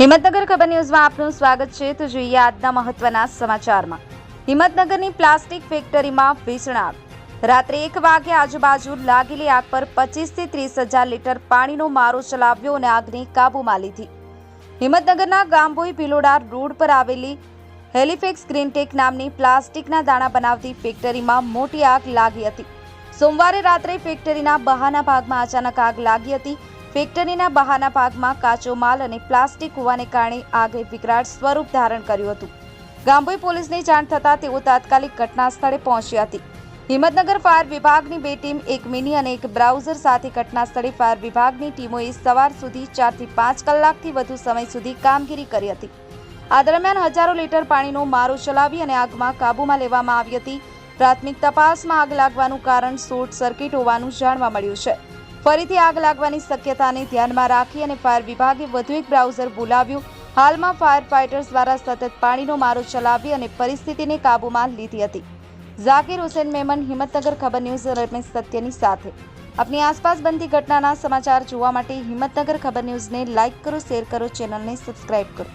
હિંમતનગર ખબર ન્યૂઝમાં આપનું સ્વાગત છે. તો જોઈએ આજના મહત્વના સમાચારમાં. હિંમતનગરની પ્લાસ્ટિક ફેક્ટરીમાં ભીષણ આગ રાત્રે એક વાગે આજુબાજુ લાગેલી આગ પર પચીસથી ત્રીસ હજાર લીટર પાણીનો મારો ચલાવ્યો અને આગને કાબૂમાં લીધી. હિંમતનગરના ગામભોઈ ભિલોડા રોડ પર આવેલી હેલિફેક્સ ગ્રીનટેક નામની પ્લાસ્ટિકના દાણા બનાવતી ફેક્ટરીમાં મોટી આગ લાગી હતી. સોમવારે રાત્રે ફેક્ટરીના બહારના ભાગમાં અચાનક આગ લાગી હતી. ફેક્ટરીના બહારના ભાગમાં કાચો માલ અને પ્લાસ્ટિક હોવાને કારણે આગે વિકરાળ સ્વરૂપ ધારણ કર્યું હતું. ગાંભોઈ પોલીસને જાણ થતાં તેઓ તાત્કાલિક ઘટના સ્થળે પહોંચી હતી. હિંમતનગર ફાયર વિભાગની બે ટીમ, એક મિની અને એક બ્રાઉઝર સાથે ઘટના સ્થળે ફાયર વિભાગની ટીમોએ સવાર સુધી ચારથી પાંચ કલાકથી વધુ સમય સુધી કામગીરી કરી હતી. આ દરમિયાન હજારો લીટર પાણીનો મારો ચલાવી અને આગમાં કાબૂમાં લેવામાં આવી હતી. પ્રાથમિક તપાસમાં આગ લાગવાનું કારણ શોર્ટ સર્કિટ હોવાનું જાણવા મળ્યું છે. ફરીથી આગ લાગવાની શક્યતાને ધ્યાનમાં રાખી અને ફાયર વિભાગે વધુ એક બ્રાઉઝર બોલાવ્યું. હાલમાં ફાયર ફાઇટર્સ દ્વારા સતત પાણીનો મારો ચલાવી અને પરિસ્થિતિને કાબૂમાં લીધી હતી. ઝાકીર હુસેન મેમન, હિંમતનગર ખબર ન્યૂઝ રમેશ સત્યની સાથે. આપની આસપાસ બનતી ઘટનાના સમાચાર જોવા માટે હિંમતનગર ખબર ન્યૂઝને લાઇક કરો, શેર કરો, ચેનલને સબસ્ક્રાઇબ કરો.